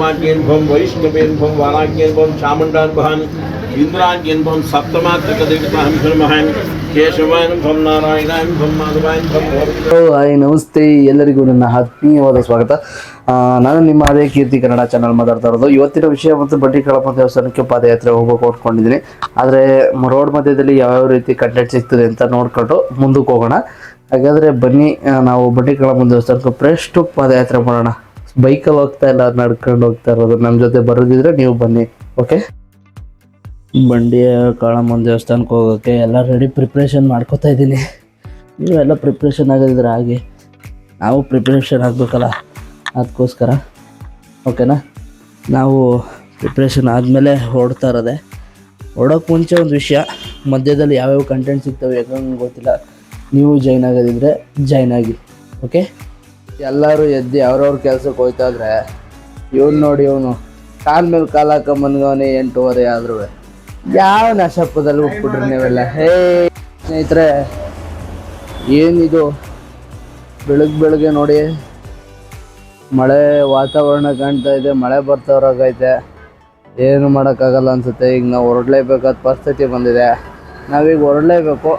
ಮಾಜ್ಞೇನ್ಭಂ ವೈಷ್ಣವೇನ್ಭಂ ವಾರಾಜ್ಞೇನ್ಭಂ ಚಾಮುಂಡಾನ್ಭಾನ್ ಮಹಾನ್ ಶರ್ಮಹಾನ್ ಕೇಶವಾನ್ಭಂ ನಾರಾಯಣಾನ್ಭಂ ಮಾಧವಾನ್ಭಂ ಹಾಯ್ ನಮಸ್ತೆ ಎಲ್ಲರಿಗೂ ನನ್ನ ಆತ್ಮೀಯವಾದ ಸ್ವಾಗತ. ನಾನು ನಿಮ್ಮ ಅದೇ ಕೀರ್ತಿ ಕನ್ನಡ ಚಾನಲ್ ಮಾತಾಡ್ತಾ ಇರೋದು. ಇವತ್ತಿನ ವಿಷಯ ಮತ್ತು ಬಡ್ಡಿ ಕಳಪ ದೇವಸ್ಥಾನಕ್ಕೆ ಪಾದಯಾತ್ರೆ ಹೋಗೋಕೆ ಅಂದ್ಕೊಂಡಿದ್ದೀನಿ ಆದರೆ, ರೋಡ್ ಮಧ್ಯದಲ್ಲಿ ಯಾವ್ಯಾವ ರೀತಿ ಕಂಟೆಂಟ್ ಸಿಗ್ತದೆ ಅಂತ ನೋಡ್ಕೊಂಡು ಮುಂದಕ್ಕೆ ಹೋಗೋಣ. ಹಾಗಾದರೆ ಬನ್ನಿ ನಾವು ಬಡ್ಡಿ ಕಳಪ ದೇವಸ್ಥಾನಕ್ಕೆ ಫ್ರೆಶ್ಟು ಪಾದಯಾತ್ರೆ ಮಾಡೋಣ. ಬೈಕಲ್ಲಿ ಹೋಗ್ತಾ ಇಲ್ಲ ನಡ್ಕೊಂಡು ಹೋಗ್ತಾ ಇರೋದು. ನಮ್ಮ ಜೊತೆ ಬರೋದಿದ್ರೆ ನೀವು ಬನ್ನಿ ಓಕೆ ಬಂಡಿಯ ಕಾಳಮ್ಮನ ದೇವಸ್ಥಾನಕ್ಕೆ ಹೋಗೋಕ್ಕೆ ಎಲ್ಲ ರೆಡಿ ಪ್ರಿಪ್ರೇಷನ್ ಮಾಡ್ಕೋತಾ ಇದ್ದೀನಿ. ನೀವೆಲ್ಲ ಪ್ರಿಪ್ರೇಷನ್ ಆಗೋದಿದ್ರೆ ಹಾಗೆ. ನಾವು ಪ್ರಿಪ್ರೇಷನ್ ಆಗಬೇಕಲ್ಲ, ಅದಕ್ಕೋಸ್ಕರ ಓಕೆನಾ ನಾವು ಪ್ರಿಪ್ರೇಷನ್ ಆದಮೇಲೆ ಹೊಡ್ತಾ ಇರೋದೆ. ಹೊರಡೋಕ್ಕೆ ಮುಂಚೆ ಒಂದು ವಿಷಯ, ಮಧ್ಯದಲ್ಲಿ ಯಾವ್ಯಾವ ಕಂಟೆಂಟ್ ಸಿಗ್ತವೆ ಯಾಕಂಗೆ ಗೊತ್ತಿಲ್ಲ. ನೀವು ಜಾಯ್ನ್ ಆಗೋದಿದ್ರೆ ಜಾಯ್ನ್ ಆಗಿ ಓಕೆ ಎಲ್ಲರೂ ಎದ್ದು ಅವ್ರವ್ರ ಕೆಲ್ಸಕ್ಕೆ ಹೋಯ್ತಾ ಇದ್ರೆ ಇವ್ನು ನೋಡಿ ಇವನು ಕಾಲ್ ಮೇಲೆ ಕಾಲ ಹಾಕೊಂಬನ್ಗವನೆ ಎಂಟೂವರೆ ಆದ್ರೂ. ಯಾವ ನಶಪ್ಪದಲ್ಲಿ ಹೋಗ್ಬಿಟ್ರಿ ನೀವೆಲ್ಲ? ಹೇ, ಸ್ನೇಹಿತರೆ, ಏನಿದು? ಬೆಳಗ್ಗೆ ಬೆಳಗ್ಗೆ ನೋಡಿ, ಮಳೆ ವಾತಾವರಣ ಕಾಣ್ತಾ ಇದೆ, ಮಳೆ ಬರ್ತವ್ರಾಗೈತೆ ಏನು ಮಾಡೋಕ್ಕಾಗಲ್ಲ ಅನ್ಸುತ್ತೆ. ಈಗ ನಾವು ಹೊರಡ್ಲೇಬೇಕಾದ ಪರಿಸ್ಥಿತಿ ಬಂದಿದೆ. ನಾವೀಗ ಹೊರಡಲೇಬೇಕು.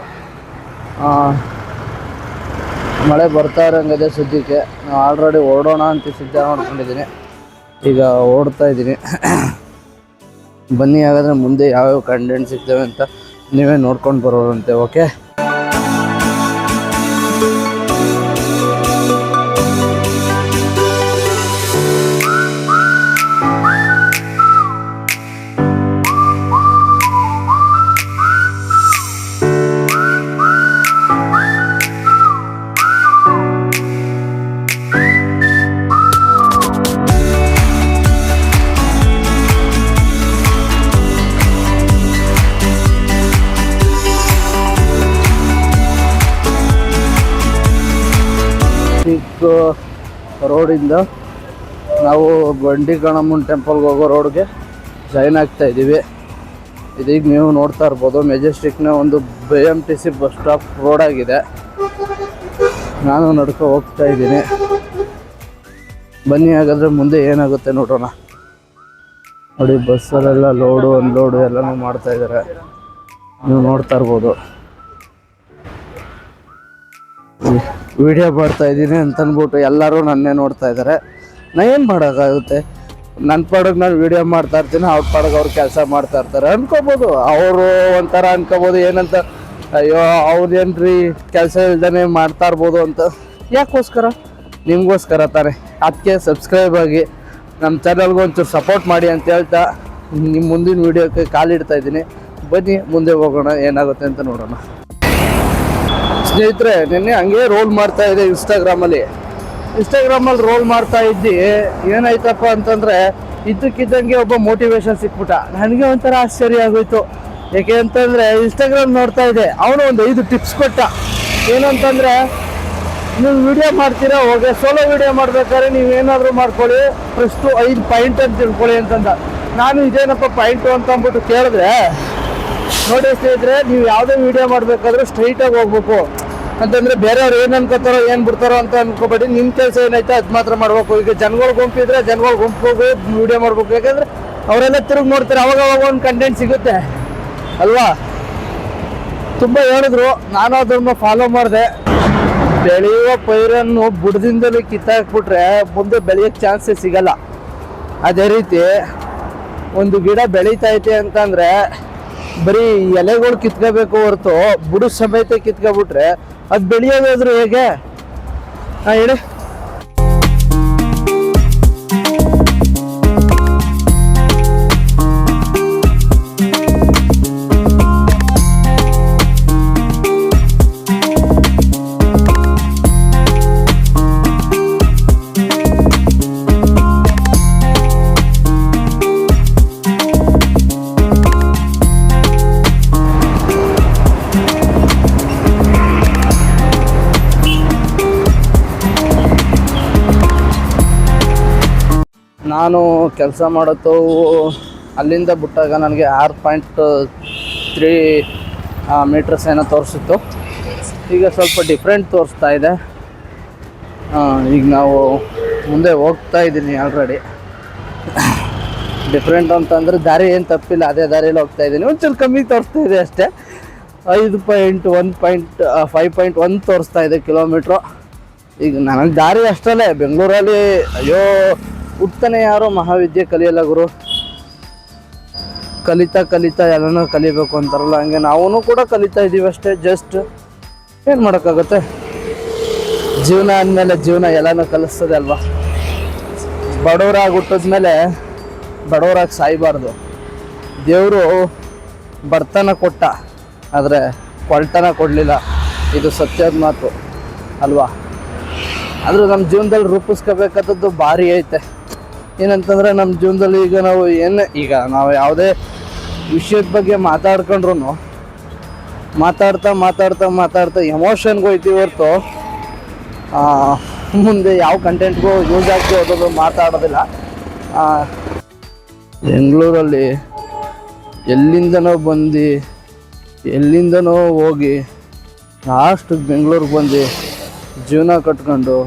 ಮಳೆ ಬರ್ತಾ ಇರೋಂಗಿದೆ ಸದ್ಯಕ್ಕೆ ನಾವು ಆಲ್ರೆಡಿ ಓಡೋಣ ಅಂತ ಸಿದ್ಧ ಮಾಡ್ಕೊಂಡಿದ್ದೀನಿ ಈಗ ಓಡ್ತಾ ಇದ್ದೀನಿ ಬನ್ನಿ ಹಾಗಾದರೆ ಮುಂದೆ ಯಾವ್ಯಾವ ಕಂಟೆಂಟ್ ಸಿಗ್ತವೆ ಅಂತ ನೀವೇ ನೋಡ್ಕೊಂಡು ಬರೋರಂತೆ ಓಕೆ ರೋಡಿಂದ ನಾವು ಬಂಡಿ ಟೆಂಪಲ್ ಟೆಂಪಲ್ಗೆ ಹೋಗೋ ರೋಡ್ಗೆ ಜಾಯ್ನ್ ಆಗ್ತಾ ಇದ್ದೀವಿ. ಇದೀಗ ನೀವು ನೋಡ್ತಾ ಇರ್ಬೋದು ಮೆಜೆಸ್ಟಿಕ್ನ ಒಂದು B M T C bus stop road ಆಗಿದೆ. ನಾನು ನಡ್ಕೊ ಹೋಗ್ತಾ ಇದ್ದೀನಿ. ಬನ್ನಿ ಹಾಗಾದ್ರೆ ಮುಂದೆ ಏನಾಗುತ್ತೆ ನೋಡೋಣ. ನೋಡಿ ಬಸ್ಸಲ್ಲೆಲ್ಲ ಲೋಡು ಅನ್ಲೋಡು ಎಲ್ಲನೂ ಮಾಡ್ತಾ ಇದ್ದಾರೆ. ನೀವು ನೋಡ್ತಾ ಇರ್ಬೋದು. ವಿಡಿಯೋ ಮಾಡ್ತಾ ಇದ್ದೀನಿ ಅಂತ ಅಂದ್ಬಿಟ್ಟು ಎಲ್ಲರೂ ನನ್ನೇ ನೋಡ್ತಾ ಇದ್ದಾರೆ. ನಾ ಏನು ಮಾಡೋಕ್ಕಾಗುತ್ತೆ? ನನ್ನ ಪಾಡಗ್ ನಾನು ವಿಡಿಯೋ ಮಾಡ್ತಾ ಇರ್ತೀನಿ, ಅವ್ರ ಪಾಡಗ್ ಅವ್ರು ಕೆಲಸ ಮಾಡ್ತಾ ಇರ್ತಾರೆ. ಅನ್ಕೋಬೋದು, ಅವರು ಒಂಥರ ಅನ್ಕೋಬೋದು, ಏನಂತ, ಅಯ್ಯೋ ಅವ್ರೇನ್ರಿ ಕೆಲಸ ಇಲ್ದೇ ಮಾಡ್ತಾ ಇರ್ಬೋದು ಅಂತ. ಯಾಕೋಸ್ಕರ? ನಿಮಗೋಸ್ಕರ ತಾನೆ. ಅದಕ್ಕೆ ಸಬ್ಸ್ಕ್ರೈಬ್ ಆಗಿ ನಮ್ಮ ಚಾನಲ್ಗೆ ಒಂಚೂರು ಸಪೋರ್ಟ್ ಮಾಡಿ ಅಂತ ಹೇಳ್ತಾ ನಿಮ್ಮ ಮುಂದಿನ ವೀಡಿಯೋಕ್ಕೆ ಕಾಲಿಡ್ತಾ ಇದ್ದೀನಿ. ಬನ್ನಿ, ಮುಂದೆ ಹೋಗೋಣ, ಏನಾಗುತ್ತೆ ಅಂತ ನೋಡೋಣ. ಸ್ನೇಹಿತರೆ ನಿನ್ನೆ ಹಂಗೆ ರೋಲ್ ಮಾಡ್ತಾ ಇದೆ ಇನ್ಸ್ಟಾಗ್ರಾಮಲ್ಲಿ ಇನ್ಸ್ಟಾಗ್ರಾಮಲ್ಲಿ ರೋಲ್ ಮಾಡ್ತಾ ಇದ್ದಿ, ಏನಾಯ್ತಪ್ಪ ಅಂತಂದ್ರೆ ಇದ್ದಕ್ಕಿದ್ದಂಗೆ ಒಬ್ಬ ಮೋಟಿವೇಶನ್ ಸಿಕ್ಬಿಟ್ಟ. ನನಗೆ ಒಂಥರ ಆಶ್ಚರ್ಯ ಆಗೋಯ್ತು. ಯಾಕೆ ಅಂತಂದ್ರೆ ಇನ್ಸ್ಟಾಗ್ರಾಮ್ ನೋಡ್ತಾ ಇದೆ, ಅವನು ಒಂದು ಐದು ಟಿಪ್ಸ್ ಕೊಟ್ಟ. ಏನಂತಂದರೆ, ನೀವು ವಿಡಿಯೋ ಮಾಡ್ತೀರಾ, ಹೋಗಿ ಸೋಲೋ ವಿಡಿಯೋ ಮಾಡ್ಬೇಕಾದ್ರೆ ನೀವು ಏನಾದರೂ ಮಾಡ್ಕೊಳ್ಳಿ ಫಸ್ಟು ಐದು ಪಾಯಿಂಟ್ ಅಂತ ತಿಳ್ಕೊಳ್ಳಿ ಅಂತಂದ. ನಾನು ಇದೇನಪ್ಪ ಪಾಯಿಂಟು ಅಂತ ಅಂದ್ಬಿಟ್ಟು ಕೇಳಿದ್ರೆ, ನೋಡಿ ಸ್ನೇಹಿತರೆ, ನೀವು ಯಾವುದೇ ವಿಡಿಯೋ ಮಾಡಬೇಕಾದ್ರೂ ಸ್ಟ್ರೈಟಾಗಿ ಹೋಗ್ಬೇಕು. ಅಂತಂದ್ರೆ ಬೇರೆಯವ್ರು ಏನು ಅನ್ಕೋತಾರೋ, ಏನು ಬಿಡ್ತಾರೋ ಅಂತ ಅನ್ಕೋಬೇಡಿ. ನಿಮ್ಮ ಕೆಲಸ ಏನೈತೆ ಅದು ಮಾತ್ರ ಮಾಡ್ಬೇಕು. ಈಗ ಜನಗಳು ಗುಂಪಿದ್ರೆ ಜನಗಳು ಗುಂಪು ಹೋಗಿ ವಿಡಿಯೋ ಮಾಡ್ಬೇಕು. ಯಾಕಂದ್ರೆ ಅವರೆಲ್ಲ ತಿರುಗಿ ನೋಡ್ತಾರೆ. ಅವಾಗ ಅವಾಗ ಒಂದು ಕಂಟೆಂಟ್ ಸಿಗುತ್ತೆ. ಅಲ್ವಾ? ತುಂಬ ಹೇಳಿದ್ರು. ನಾನು ಅದನ್ನ ಫಾಲೋ ಮಾಡಿದೆ. ಬೆಳೆಯುವ ಪೈರನ್ನು ಬುಡದಿಂದಲೇ ಕಿತ್ತಾಕ್ಬಿಟ್ರೆ ಮುಂದೆ ಬೆಳೆಯೋಕ್ಕೆ ಚಾನ್ಸೇ ಸಿಗಲ್ಲ. ಅದೇ ರೀತಿ ಒಂದು ಗಿಡ ಬೆಳೀತೈತೆ ಅಂತಂದ್ರೆ ಬರೀ ಎಲೆಗಳು ಕಿತ್ಕೋಬೇಕು ಹೊರತು ಬುಡ ಸಮೇತ ಕಿತ್ಕೊಬಿಟ್ರೆ ಅದು ಬೆಳೆಯೋದಾದ್ರು ಹೇಗೆ? ಹಾಂ ಹೇಳಿ. ನಾನು ಕೆಲಸ ಮಾಡುತ್ತೂ ಅಲ್ಲಿಂದ ಬಿಟ್ಟಾಗ ನನಗೆ ಆರು ಪಾಯಿಂಟ್ ತ್ರೀ ಮೀಟರ್ಸ್ ಏನೋ ತೋರಿಸಿತ್ತು. ಈಗ ಸ್ವಲ್ಪ ಡಿಫ್ರೆಂಟ್ ತೋರಿಸ್ತಾ ಇದೆ. ಈಗ ನಾವು ಮುಂದೆ ಹೋಗ್ತಾ ಇದ್ದೀನಿ ಆಲ್ರೆಡಿ ಡಿಫ್ರೆಂಟ್ ಅಂತಂದರೆ ದಾರಿ ಏನು ತಪ್ಪಿಲ್ಲ, ಅದೇ ದಾರಿಯಲ್ಲಿ ಹೋಗ್ತಾ ಇದ್ದೀನಿ. ಒಂಚೂರು ಕಮ್ಮಿ ತೋರಿಸ್ತಾ ಇದೆ ಅಷ್ಟೇ. ಐದು point one point five point one ತೋರಿಸ್ತಾ ಇದೆ ಕಿಲೋಮೀಟ್ರು. ಈಗ ನನಗೆ ದಾರಿ ಅಷ್ಟಲ್ಲೇ, ಬೆಂಗಳೂರಲ್ಲಿ ಅಯ್ಯೋ ಹುಟ್ತಾನೆ ಯಾರೋ ಮಹಾವಿದ್ಯೆ ಕಲಿಯಲ್ಲ ಗುರು. ಕಲಿತಾ ಕಲಿತಾ ಎಲ್ಲನೂ ಕಲಿಬೇಕು ಅಂತಾರಲ್ಲ, ಹಂಗೆ ನಾವೂ ಕೂಡ ಕಲಿತಾ ಇದ್ದೀವಿ ಅಷ್ಟೇ ಜಸ್ಟ್ ಏನು ಮಾಡೋಕ್ಕಾಗುತ್ತೆ? ಜೀವನ ಅಂದಮೇಲೆ ಜೀವನ ಎಲ್ಲನೂ ಕಲಿಸ್ತದೆ ಅಲ್ವಾ? ಬಡವರಾಗಿ ಹುಟ್ಟಿದ್ಮೇಲೆ ಬಡವರಾಗಿ ಸಾಯಬಾರ್ದು. ದೇವರು ಬಡತನ ಕೊಟ್ಟ, ಆದರೆ ಕೊಳ್ತನ ಕೊಡಲಿಲ್ಲ. ಇದು ಸತ್ಯದ ಮಾತು ಅಲ್ವಾ? ಆದರೂ ನಮ್ಮ ಜೀವನದಲ್ಲಿ ರೂಪಿಸ್ಕೋಬೇಕಾದದ್ದು ಭಾರಿ ಐತೆ. ಏನಂತಂದರೆ ನಮ್ಮ ಜೀವನದಲ್ಲಿ ಈಗ ನಾವು ಏನು ಈಗ ನಾವು ಯಾವುದೇ ವಿಷಯದ ಬಗ್ಗೆ ಮಾತಾಡ್ಕೊಂಡ್ರು ಮಾತಾಡ್ತಾ ಮಾತಾಡ್ತಾ ಮಾತಾಡ್ತಾ ಎಮೋಷನ್ಗೆ ಹೋಯ್ತೀವಿ ಹೊರತು ಮುಂದೆ ಯಾವ ಕಂಟೆಂಟ್ಗೂ ಯೂಸ್ ಆಗ್ತಿ ಹೋಗೋದು ಮಾತಾಡೋದಿಲ್ಲ. ಬೆಂಗಳೂರಲ್ಲಿ ಎಲ್ಲಿಂದನೋ ಬಂದು, ಎಲ್ಲಿಂದನೋ ಹೋಗಿ ಲಾಸ್ಟ್ ಬೆಂಗಳೂರಿಗೆ ಬಂದು ಜೀವನ ಕಟ್ಕೊಂಡು,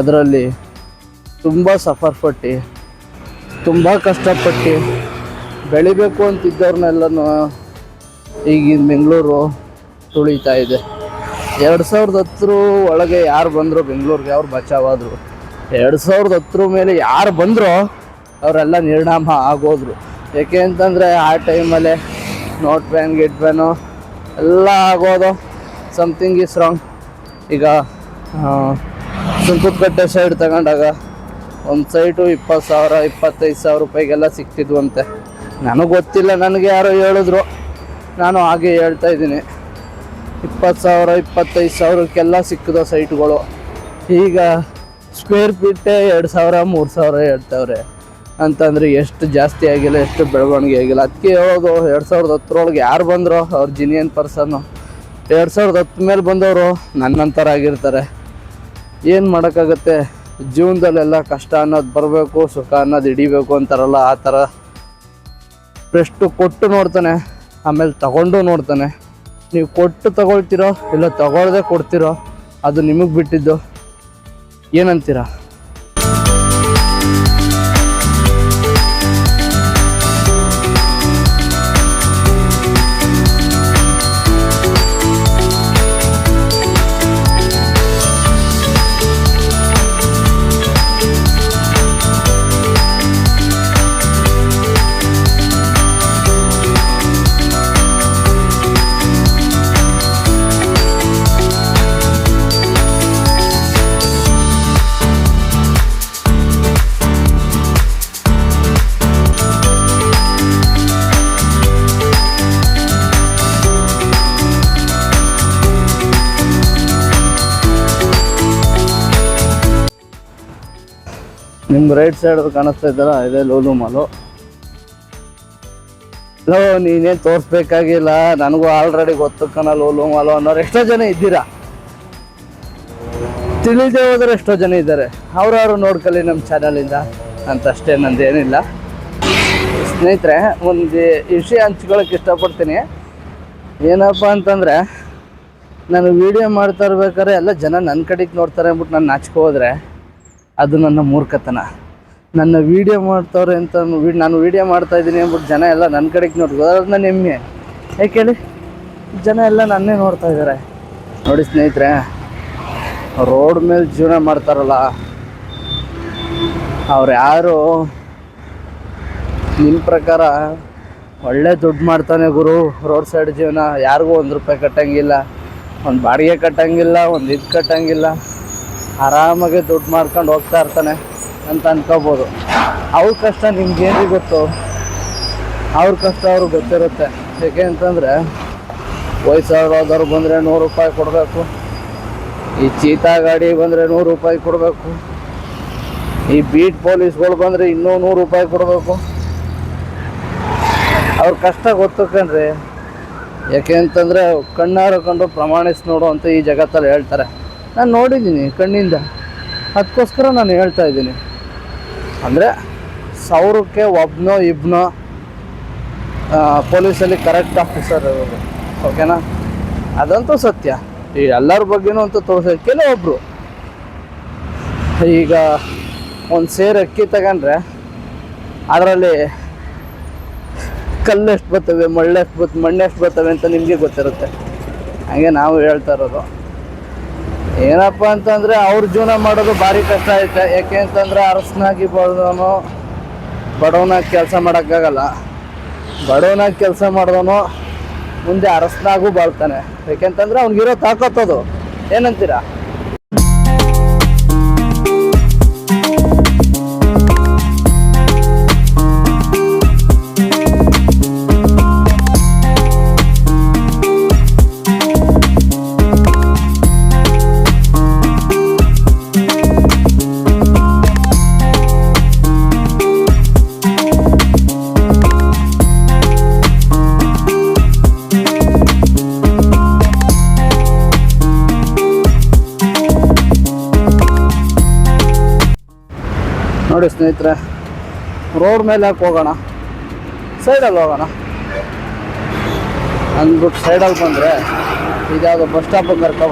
ಅದರಲ್ಲಿ ತುಂಬ ಸಫರ್ ಪಟ್ಟು. ತುಂಬ ಕಷ್ಟಪಟ್ಟು. ಬೆಳಿಬೇಕು ಅಂತಿದ್ದವ್ರನ್ನೆಲ್ಲನೂ ಈಗಿನ ಬೆಂಗಳೂರು ತುಳಿತಾ ಇದೆ. ಎರಡು ಸಾವಿರದ ಹತ್ತರ ಒಳಗೆ ಯಾರು ಬಂದರು ಬೆಂಗಳೂರಿಗೆ ಅವ್ರು ಬಚಾವಾದರು. ಎರಡು ಸಾವಿರದ ಹತ್ತರ ಮೇಲೆ ಯಾರು ಬಂದರೂ ಅವರೆಲ್ಲ ನಿರ್ಣಾಮ ಆಗೋದ್ರು. ಯಾಕೆ ಅಂತಂದರೆ ಆ ಟೈಮಲ್ಲೇ ನೋಟ್ ಬ್ಯಾನ್, ಗಿಟ್ ಬ್ಯಾನು ಎಲ್ಲ ಆಗೋದು. ಸಮಥಿಂಗ್ ಇಸ್ ರಾಂಗ್ ಈಗ ಸುಂಕುತ್ಕಟ್ಟೆ ಸೈಡ್ ತಗೊಂಡಾಗ ಒಂದು ಸೈಟು ಇಪ್ಪತ್ತು ಸಾವಿರ, ಇಪ್ಪತ್ತೈದು ಸಾವಿರ ರೂಪಾಯಿಗೆಲ್ಲ ಸಿಕ್ತಿದ್ವಂತೆ. ನನಗೆ ಗೊತ್ತಿಲ್ಲ, ನನಗೆ ಯಾರೋ ಹೇಳಿದ್ರು. ನಾನು ಹಾಗೆ ಹೇಳ್ತಾ ಇದ್ದೀನಿ. ಇಪ್ಪತ್ತು ಸಾವಿರ, ಇಪ್ಪತ್ತೈದು ಸಾವಿರಕ್ಕೆಲ್ಲ ಸಿಕ್ಕಿದ ಸೈಟ್ಗಳು ಈಗ ಸ್ಕ್ವೇರ್ ಫೀಟೇ ಎರಡು ಸಾವಿರ, ಮೂರು ಸಾವಿರ ಹೇಳ್ತಾವ್ರೆ. ಅಂತಂದರೆ ಎಷ್ಟು ಜಾಸ್ತಿ ಆಗಿಲ್ಲ, ಎಷ್ಟು ಬೆಳವಣಿಗೆ ಆಗಿಲ್ಲ. ಅದಕ್ಕೆ ಹೇಳೋದು ಎರಡು ಸಾವಿರದ ಹತ್ತರೊಳಗೆ ಯಾರು ಬಂದರು? ಅವ್ರ ಜಿನಿಯನ್ ಪರ್ಸನ್ನು. ಎರಡು ಸಾವಿರದ ಹತ್ತು ಮೇಲೆ ಬಂದವರು ನನ್ನಂತರ ಆಗಿರ್ತಾರೆ ಏನು ಮಾಡೋಕ್ಕಾಗತ್ತೆ? ಜೀವನದಲ್ಲೆಲ್ಲ ಕಷ್ಟ ಅನ್ನೋದು ಬರಬೇಕು, ಸುಖ ಅನ್ನೋದು ಹಿಡಿಬೇಕು ಅಂತಾರಲ್ಲ, ಆ ಥರ ಪ್ರೆಸ್ಟು ಕೊಟ್ಟು ನೋಡ್ತಾನೆ, ಆಮೇಲೆ ತಗೊಂಡು ನೋಡ್ತಾನೆ. ನೀವು ಕೊಟ್ಟು ತಗೊಳ್ತಿರೋ ಇಲ್ಲ ತಗೊಳ್ದೆ ಕೊಡ್ತಿರೋ, ಅದು ನಿಮಗೆ ಬಿಟ್ಟಿದ್ದು. ಏನಂತೀರಾ? ರೈಟ್ ಸೈಡ್ ಕಾಣಿಸ್ತಾ ಇದ್ದಲ್ಲ ಇದೆ ಲೋಲು ಮಾಲು ಲೋ, ನೀನೇನು ತೋರಿಸ್ಬೇಕಾಗಿಲ್ಲ, ನನಗೂ ಆಲ್ರೆಡಿ ಗೊತ್ತು ಕಣ ಲೋಲು ಮಾಲು ಅನ್ನೋರು. ಎಷ್ಟೋ ಜನ ಇದ್ದೀರಾ? ತಿಳಿದೇ ಹೋದ್ರೆ ಎಷ್ಟೋ ಜನ ಇದ್ದಾರೆ. ಅವ್ರವ್ರು ನೋಡ್ಕೊಳ್ಳಿ ನಮ್ಮ ಚಾನಲಿಂದ ಅಂತ ಅಷ್ಟೇ ನಂದೇನಿಲ್ಲ ಸ್ನೇಹಿತರೆ, ಒಂದು ವಿಷಯ ಹಂಚ್ಕೊಳಕ್ಕೆ ಇಷ್ಟಪಡ್ತೀನಿ. ಏನಪ್ಪ ಅಂತಂದರೆ, ನಾನು ವಿಡಿಯೋ ಮಾಡ್ತಾ ಇರ್ಬೇಕಾದ್ರೆ ಎಲ್ಲ ಜನ ನನ್ನ ಕಡೆಗೆ ನೋಡ್ತಾರೆ ಅಂದ್ಬಿಟ್ಟು ನಾನು ನಾಚ್ಕೋದ್ರೆ ಅದು ನನ್ನ ಮೂರ್ಖತನ. ನನ್ನ ವಿಡಿಯೋ ಮಾಡ್ತವ್ರೆ ಅಂತ ನಾನು ವಿಡಿಯೋ ಮಾಡ್ತಾ ಇದ್ದೀನಿ ಅಂದ್ಬಿಟ್ಟು ಜನ ಎಲ್ಲ ನನ್ನ ಕಡೆಗೆ ನೋಡ್ಬೋದು ಅದನ್ನ ಹೆಮ್ಮೆ ಯಾಕೆ ಹೇಳಿ ಜನ ಎಲ್ಲ ನನ್ನೇ ನೋಡ್ತಾ ಇದ್ದಾರೆ ನೋಡಿ ಸ್ನೇಹಿತರೆ, ರೋಡ್ ಮೇಲೆ ಜೀವನ ಮಾಡ್ತಾರಲ್ಲ, ಅವ್ರು ಯಾರು ನಿಮ್ಮ ಪ್ರಕಾರ ಒಳ್ಳೆ ದುಡ್ಡು ಮಾಡ್ತಾನೆ ಗುರು, ರೋಡ್ ಸೈಡ್ ಜೀವನ, ಯಾರಿಗೂ ಒಂದು ರೂಪಾಯಿ ಕಟ್ಟಂಗಿಲ್ಲ, ಒಂದು ಬಾಡಿಗೆ ಕಟ್ಟಂಗಿಲ್ಲ, ಒಂದು ಇದು ಕಟ್ಟಂಗಿಲ್ಲ, ಆರಾಮಾಗಿ ದುಡ್ಡು ಮಾಡ್ಕೊಂಡು ಹೋಗ್ತಾ ಇರ್ತಾನೆ. ಅಂತ ಅನ್ಕೋಬೋದು. ಅವ್ರ ಕಷ್ಟ ನಿಮ್ಗೇನು ಗೊತ್ತು? ಅವ್ರ ಕಷ್ಟ ಅವ್ರಿಗೆ ಗೊತ್ತಿರುತ್ತೆ. ಯಾಕೆ ಅಂತಂದರೆ, ವಯಸ್ಸಾದವ್ರು ಬಂದರೆ ನೂರು ರೂಪಾಯಿ ಕೊಡಬೇಕು. ಈ ಚೀತಾ ಗಾಡಿ ಬಂದರೆ ನೂರು ರೂಪಾಯಿ ಕೊಡಬೇಕು. ಈ ಬೀಟ್ ಪೊಲೀಸ್ಗಳು ಬಂದರೆ ಇನ್ನೂ ನೂರು ರೂಪಾಯಿ ಕೊಡಬೇಕು. ಅವ್ರ ಕಷ್ಟ ಗೊತ್ತು ಕಣ್ರಿ ಯಾಕೆ ಅಂತಂದರೆ, ಕಣ್ಣಾರು ಕಂಡು ಪ್ರಮಾಣಿಸಿ ನೋಡು ಅಂತ ಈ ಜಗತ್ತಲ್ಲಿ ಹೇಳ್ತಾರೆ. ನಾನು ನೋಡಿದ್ದೀನಿ ಕಣ್ಣಿಂದ. ಅದಕ್ಕೋಸ್ಕರ ನಾನು ಹೇಳ್ತಾ ಇದ್ದೀನಿ. ಅಂದರೆ ಸಾವಿರಕ್ಕೆ ಒಬ್ಬನೋ ಇಬ್ಬನೋ ಪೊಲೀಸಲ್ಲಿ ಕರೆಕ್ಟ್ ಆಫೀಸರ್ ಇರೋದು ಓಕೆನಾ ಅದಂತೂ ಸತ್ಯ. ಈ ಎಲ್ಲರ ಬಗ್ಗೆನೂ ಅಂತೂ ತೋರಿಸ. ಕೆಲವೊಬ್ಬರು ಈಗ ಒಂದು ಸೇರು ಅಕ್ಕಿ ತಗೊಂಡ್ರೆ, ಅದರಲ್ಲಿ ಕಲ್ಲು ಎಷ್ಟು ಬರ್ತವೆ ಮಳ್ಳೆಷ್ಟು ಬತ್, ಮಣ್ಣೆಷ್ಟು ಬರ್ತವೆ ಅಂತ ನಿಮಗೆ ಗೊತ್ತಿರುತ್ತೆ. ಹಾಗೆ ನಾವು ಹೇಳ್ತಾ ಇರೋದು. ಏನಪ್ಪ ಅಂತಂದರೆ ಅವ್ರ ಜೀವನ ಮಾಡೋದು ಭಾರಿ ಕಷ್ಟ ಐತೆ. ಯಾಕೆ ಅಂತಂದರೆ ಅರಸನಾಗಿ ಬೆಳೆದವನು ಬಡವನಾಗಿ ಕೆಲಸ ಮಾಡೋಕ್ಕಾಗಲ್ಲ. ಬಡವನಾಗಿ ಕೆಲಸ ಮಾಡಿದವನು ಮುಂದೆ ಅರಸನಾಗೂ ಬಾಳ್ತಾನೆ. ಯಾಕೆಂತಂದ್ರೆ ಅವ್ನಿಗಿರೋ ತಾಕತ್ತದು ಏನಂತೀರಾ? ಸ್ನೇಹಿತರೆ ರೋಡ್ ಮೇಲೆ ಯಾಕೆ ಹೋಗೋಣ? ಸೈಡಲ್ಲಿ ಹೋಗೋಣ. ಅಂದ್ಬಿಟ್ಟು ಸೈಡಲ್ಲಿ ಬಂದರೆ ಇದ್ಯಾವುದೋ ಬಸ್ ಸ್ಟಾಪಿಗೆ ಕರ್ಕೊ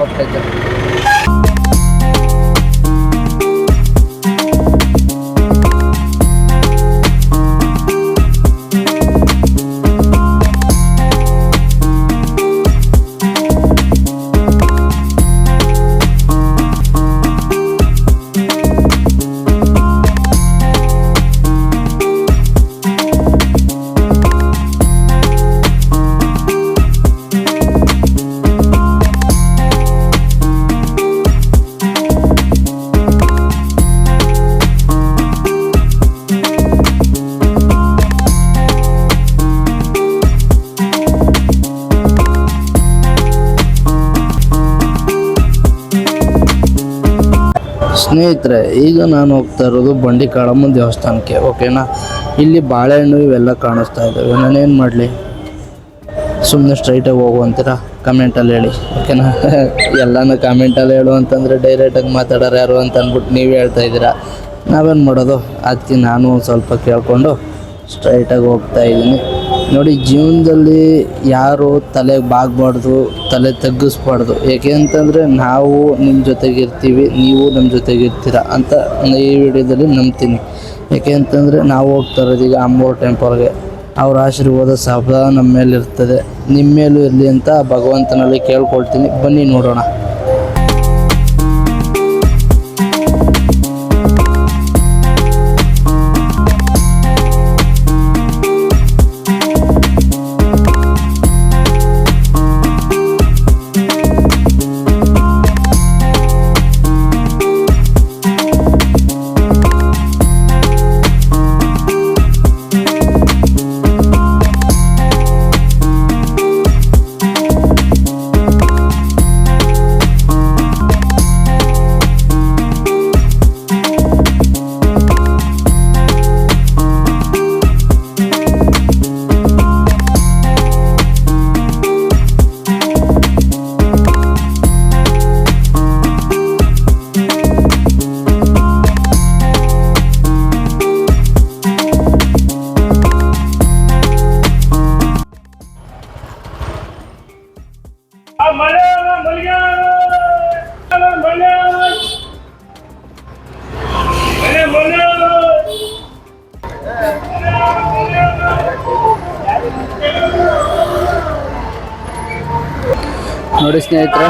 ಸ್ನೇಹಿತರೆ, ಈಗ ನಾನು ಹೋಗ್ತಾ ಇರೋದು ಬಂಡಿ ಕಾಳಮ್ಮ ದೇವಸ್ಥಾನಕ್ಕೆ, ಓಕೆನಾ? ಇಲ್ಲಿ ಬಾಳೆಹಣ್ಣು ಇವೆಲ್ಲ ಕಾಣಿಸ್ತಾ ಇದ್ದಾವೆ. ನಾನೇನು ಮಾಡಲಿ? ಸುಮ್ಮನೆ ಸ್ಟ್ರೈಟಾಗಿ ಹೋಗು ಅಂತೀರಾ? ಕಮೆಂಟಲ್ಲಿ ಹೇಳಿ, ಓಕೆನಾ? ಎಲ್ಲನೂ ಕಮೆಂಟಲ್ಲಿ ಹೇಳು ಅಂತಂದರೆ ಡೈರೆಕ್ಟಾಗಿ ಮಾತಾಡೋರು ಯಾರು ಅಂತ ಅಂದ್ಬಿಟ್ಟು ನೀವು ಹೇಳ್ತಾ ಇದ್ದೀರಾ? ನಾವೇನು ಮಾಡೋದು? ಅದಕ್ಕೆ ನಾನು ಒಂದು ಸ್ವಲ್ಪ ಕೇಳಿಕೊಂಡು ಸ್ಟ್ರೈಟಾಗಿ ಹೋಗ್ತಾ ಇದ್ದೀನಿ. ನೋಡಿ, ಜೀವನದಲ್ಲಿ ಯಾರು ತಲೆಗೆ ಬಾಗಬಾರ್ದು, ತಲೆ ತಗ್ಗಿಸ್ಬಾರ್ದು. ಏಕೆ ಅಂತಂದರೆ, ನಾವು ನಿಮ್ಮ ಜೊತೆಗಿರ್ತೀವಿ ನೀವು ನಮ್ಮ ಜೊತೆಗೆ ಇರ್ತೀರ ಅಂತ ಈ ವಿಡಿಯೋದಲ್ಲಿ ನಂಬ್ತೀನಿ. ಯಾಕೆ ಅಂತಂದರೆ, ನಾವು ಹೋಗ್ತಾ ಇರೋದು ಈಗ ಅಂಬೋರ್ ಟೆಂಪಲ್ಗೆ ಅವ್ರ ಆಶೀರ್ವಾದ ಸದಾ ನಮ್ಮ ಮೇಲೆ ಇರ್ತದೆ ನಿಮ್ಮ ಮೇಲೂ ಇರಲಿ ಅಂತ ಭಗವಂತನಲ್ಲಿ ಕೇಳ್ಕೊಳ್ತೀನಿ. ಬನ್ನಿ ನೋಡೋಣ. ನೋಡಿ ಸ್ನೇಹಿತರೆ,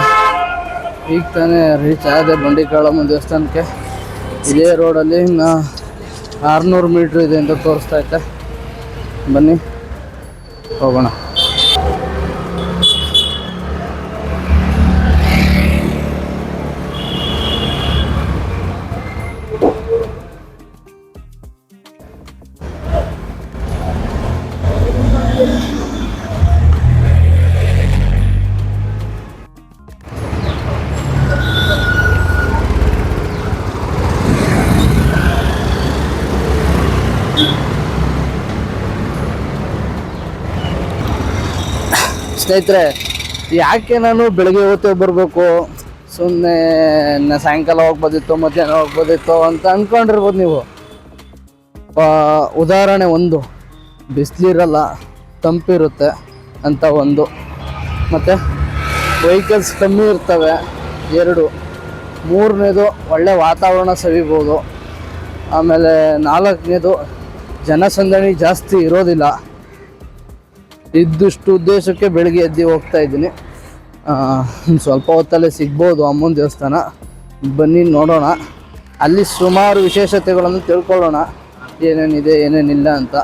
ಈಗ ತಾನೇ ರೀಚ್ ಆಗಿದೆ ಬಂಡಿಕಾಳಮ್ಮ ದೇವಸ್ಥಾನಕ್ಕೆ. ಇದೇ ರೋಡಲ್ಲಿ ಇನ್ನು ಆರುನೂರು ಮೀಟ್ರ್ ಇದೆ ಅಂತ ತೋರಿಸ್ತಾ ಐತೆ ಬನ್ನಿ, ಹೋಗೋಣ. ಸ್ನೇಹಿತರೆ, ಯಾಕೆ ನಾನು ಬೆಳಗ್ಗೆ ಹೊತ್ತೇ ಬರಬೇಕು? ಸುಮ್ಮನೆ ಸಾಯಂಕಾಲ ಹೋಗ್ಬೋದಿತ್ತು ಮಧ್ಯಾಹ್ನ ಹೋಗ್ಬೋದಿತ್ತು ಅಂತ ಅಂದ್ಕೊಂಡಿರ್ಬೋದು ನೀವು. ಉದಾಹರಣೆ ಒಂದು. ಬಿಸಿಲಿರಲ್ಲ, ತಂಪಿರುತ್ತೆ ಅಂತ ಒಂದು. ಮತ್ತು ವೆಹಿಕಲ್ಸ್ ಕಮ್ಮಿ ಇರ್ತವೆ, ಎರಡು. ಮೂರನೇದು ಒಳ್ಳೆ ವಾತಾವರಣ ಸವಿಬೋದು. ಆಮೇಲೆ ನಾಲ್ಕನೇದು ಜನಸಂದಣಿ ಜಾಸ್ತಿ ಇರೋದಿಲ್ಲ. ಇದ್ದಷ್ಟು ಉದ್ದೇಶಕ್ಕೆ ಬೆಳಿಗ್ಗೆ ಎದ್ದು ಹೋಗ್ತಾ ಇದ್ದೀನಿ. ಸ್ವಲ್ಪ ಹೊತ್ತಲ್ಲೇ ಸಿಗ್ಬೋದು ಅಮ್ಮನ ದೇವಸ್ಥಾನ. ಬನ್ನಿ ನೋಡೋಣ. ಅಲ್ಲಿ ಸುಮಾರು ವಿಶೇಷತೆಗಳನ್ನು ತಿಳ್ಕೊಳ್ಳೋಣ. ಏನೇನಿದೆ, ಏನೇನಿಲ್ಲ ಅಂತ.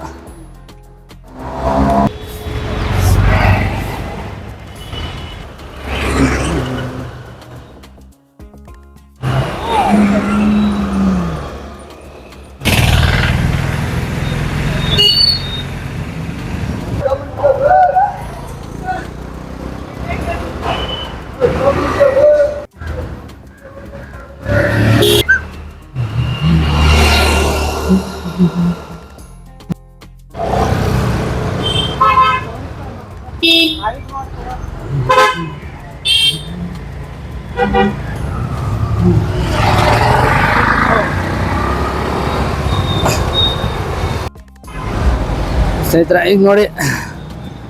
ಸ್ನೇಹಿತರೆ, ಈಗ ನೋಡಿ,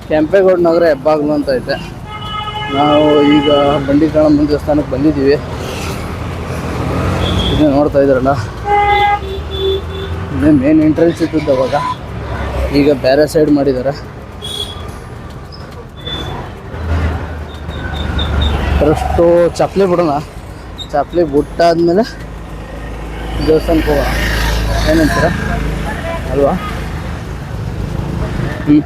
ಕೆಂಪೇಗೌಡ ನಗರ ಹೆಬ್ಬಾಗ್ಲು ಅಂತ ಐತೆ. ನಾವು ಈಗ ಬಂಡಿಕಾಳಮ್ಮನ ದೇವಸ್ಥಾನಕ್ಕೆ ಬಂದಿದ್ದೀವಿ. ಇದನ್ನು ನೋಡ್ತಾ ಇದ್ರಲ್ಲ ಇದೇ ಮೇನ್ ಎಂಟ್ರೆನ್ಸ್ ಇತ್ತು ಅವಾಗ. ಈಗ ಬೇರೆ ಸೈಡ್ ಮಾಡಿದ್ದಾರೆ. ಅಷ್ಟು ಚಪ್ಪಲಿ ಬಿಡೋಣ. ಚಪ್ಪಲಿ ಬಿಟ್ಟಾದ್ಮೇಲೆ ದೇವಸ್ಥಾನಕ್ಕೆ ಹೋಗೋಣ ಏನಂತೀರ? ಅಲ್ವಾ? ಹ್ಞೂ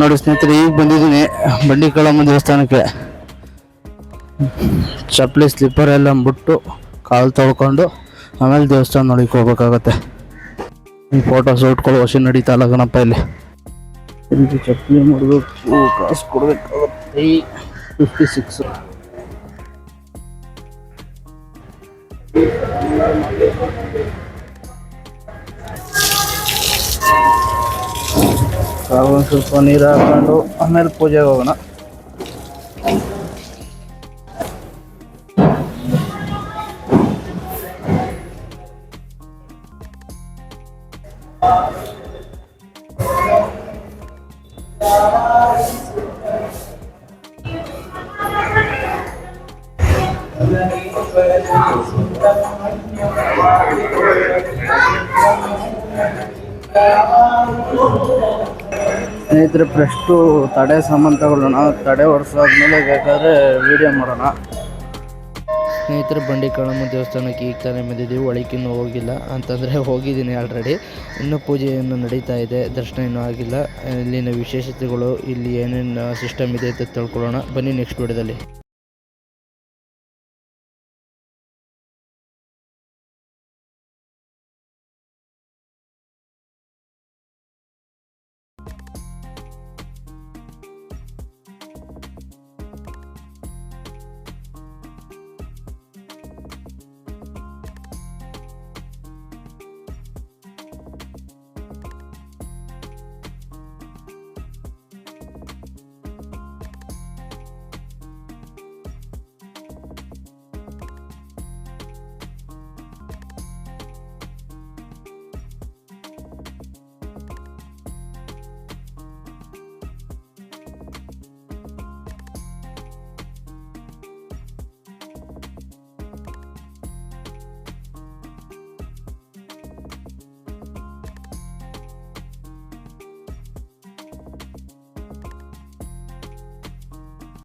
ನೋಡಿ ಸ್ನೇಹಿತರೆ, ಈಗ ಬಂದಿದ್ದೀನಿ ಬಂಡಿಕಳಮ್ಮ ದೇವಸ್ಥಾನಕ್ಕೆ. ಚಪ್ಪಲಿ ಸ್ಲಿಪ್ಪರ್ ಎಲ್ಲ ಬಿಟ್ಟು ಕಾಲು ತೊಳ್ಕೊಂಡು ಆಮೇಲೆ ದೇವಸ್ಥಾನ ನೋಡಕ್ಕೆ ಹೋಗ್ಬೇಕಾಗತ್ತೆ. ಫೋಟೋಸ್ ಉಟ್ಕೊಳ್ಳೋ ವರ್ಷ ನಡೀತಾ ಇಲ್ಲ ಗಣಪ ಇಲ್ಲಿ. ಚಪ್ಪಲಿ ಮಾಡಬೇಕು ಕಾಸು ಕೊಡಬೇಕಾಗತ್ತೆ. ಫಿಫ್ಟಿ ಸಿಕ್ಸ್ ಸ್ವಲ್ಪ ನೀರು ಹಾಕೊಂಡು ಆಮೇಲೆ ಪೂಜೆಗೆ ಹೋಗೋಣ ಸ್ನೇಹಿತರೆ ಫ್ರೆಶ್ಟು ತಡೆ ಸಾಮಾನು ತಗೊಳ್ಳೋಣ, ತಡೆ ಹೊಡ್ಸಾದ್ಮೇಲೆ ಬೇಕಾದ್ರೆ ವಿಡಿಯೋ ಮಾಡೋಣ. ಸ್ನೇಹಿತರೆ, ಬಂಡಿ ಕಾಳಮ್ಮ ದೇವಸ್ಥಾನಕ್ಕೆ ಈಗ ತಾನೇ ಬಂದಿದ್ದೀವಿ. ಒಳಗಿನ್ನೂ ಹೋಗಿಲ್ಲ. ಅಂತಂದರೆ ಹೋಗಿದ್ದೀನಿ ಆಲ್ರೆಡಿ ಇನ್ನೂ ಪೂಜೆ ಇನ್ನೂ ನಡೀತಾ ಇದೆ. ದರ್ಶನ ಇನ್ನೂ ಆಗಿಲ್ಲ. ಇಲ್ಲಿನ ವಿಶೇಷತೆಗಳು, ಇಲ್ಲಿ ಏನೇನು ಸಿಸ್ಟಮ್ ಇದೆ ಅಂತ ತಿಳ್ಕೊಳ್ಳೋಣ. ಬನ್ನಿ ನೆಕ್ಸ್ಟ್ ವಿಡಿಯೋದಲ್ಲಿ